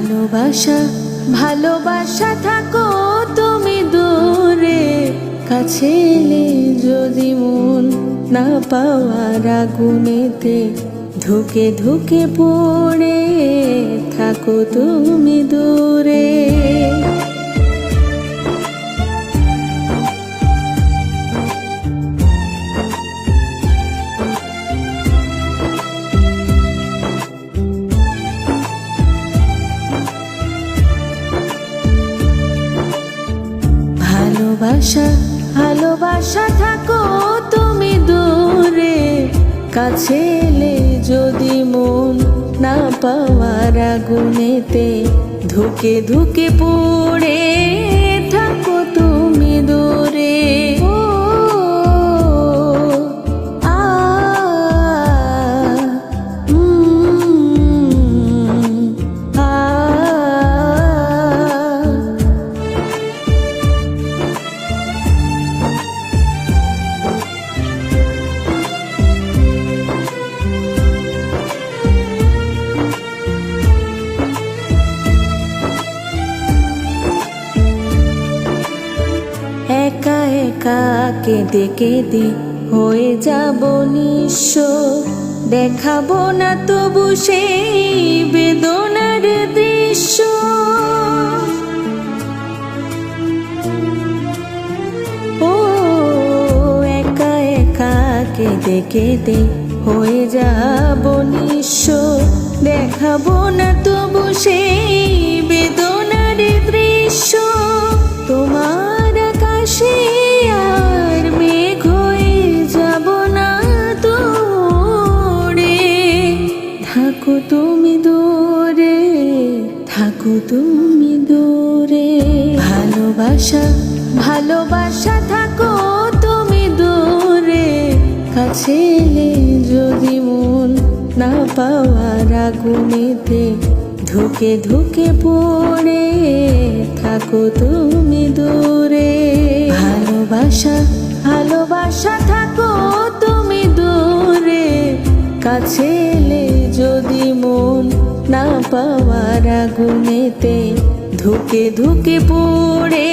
ভালোবাসা ভালোবাসা থাকো তুমি দূরে। কাছে যদি মন না পাওয়ার আগুনেতে ধুকে ধুকে পড়ে থাকো তুমি দূরে। ভালোবাসা ভালোবাসা থাকো তুমি দূরে। কাছে এলে যদি মন না পাওয়ার আগুনেতে ধুকে ধুকে পড়ে। কেঁদে কেঁদে হয়ে যাব নিঃস্ব, দেখাবো না তবু সেই বেদনার দৃশ্য। ও, একা একা কেঁদে কেঁদে হয়ে যাব নিঃস্ব, দেখাবো না তবু সেই বেদনার থাকো তুমি দূরে, থাকো তুমি দূরে। ভালোবাসা ভালোবাসা থাকো তুমি দূরে। কাছে যদি মন না পাওয়ার আগুনেতে ধুকে ধুকে পড়ে, থাকো তুমি দূরে। ভালোবাসা ভালোবাসা থাকো তুমি দূরে। কাছে যদি মন না পাওয়ার আগুনেতে ধুকে ধুকে পড়ে